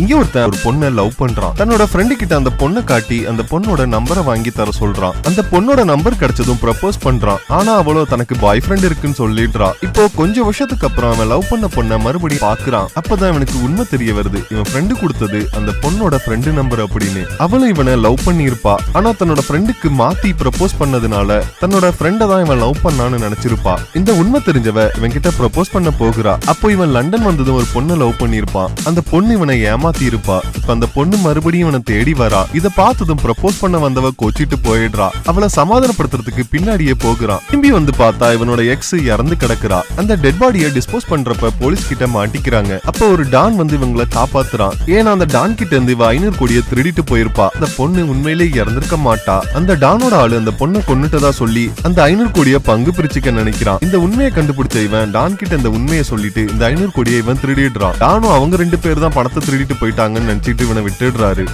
இங்க ஒருத்தன் ஒரு பொண்ணை லவ் பண்றான். தன்னோட ஃப்ரெண்டு கிட்ட அந்த பொண்ணை காட்டி அந்த பொண்ணோட நம்பரை வாங்கி தர சொல்றான். அந்த பொண்ணோட நம்பர் கிடைச்சதும் ப்ரப்போஸ் பண்றான். ஆனா அவளோ தனக்கு பாய் ஃப்ரெண்ட் இருக்குன்னு சொல்லிடுறா. இப்போ கொஞ்சம் வருஷத்துக்கு அப்புறம் அவன் லவ் பண்ண பொண்ணை மறுபடியும் பாக்குறான். அப்பதான் இவனுக்கு உண்மை தெரிய வருது. இவன் ஃப்ரெண்டு கொடுத்தது அந்த பொண்ணோட ஃப்ரெண்டு நம்பர் அப்படின்னு. அவளும் இவனை லவ் பண்ணியிருப்பா. ஆனா தன்னோட ஃப்ரெண்டுக்கு மாத்தி ப்ரப்போஸ் பண்ணதுனால தன்னோட ஃப்ரெண்டை தான் இவன் லவ் பண்ணான்னு நினைச்சிருப்பா. இந்த உண்மை தெரிஞ்சவ இவன் கிட்ட ப்ரப்போஸ் பண்ண போகிறா. அப்போ இவன் லண்டன் வந்ததும் ஒரு பொண்ணை லவ் பண்ணியிருப்பான். அந்த பொண்ணு இவனை ஏமா இருப்பா இப்ப அந்த பொண்ணு மறுபடியும் இவனை தேடி வரா. இத பார்த்ததும் ப்ரப்போஸ் பண்ண வந்தவ கொச்சிட்டு போயிடுறா. அவளை சமாதானப்படுத்துறதுக்கு பின்னாடியே போகிறான் திரும்பி வந்து பார்த்தா இவனோட எக்ஸ் இறந்து கிடக்குறா. அந்த டெட் பாடியை டிஸ்போஸ் பண்றப்ப போலீஸ் கிட்ட மாட்டிக்கிறாங்க. அப்போ ஒரு டான் வந்து இவங்களை காப்பாத்துறான் ஏன்னா அந்த டான் கிட்ட இருந்து இவ ஐநூறு கோடியை திருடிட்டு போயிருப்பா. அந்த பொண்ணு உண்மையிலே இறந்திருக்க மாட்டா. அந்த டானோட ஆளு அந்த பொண்ணை கொண்டுட்டதா சொல்லி அந்த ஐநூறு கோடியை பங்கு பிரிச்சுக்க நினைக்கிறான் இந்த உண்மையை கண்டுபிடிச்ச இவன் டான் கிட்ட இந்த உண்மையை சொல்லிட்டு இந்த ஐநூறு கோடியை இவன் திருடிடுறான் டானும் அவங்க ரெண்டு பேர் தான் பணத்தை திருடிட்டு போயிட்டாங்கன்னு நினைச்சிட்டு இவனை விட்டுடுறாரு.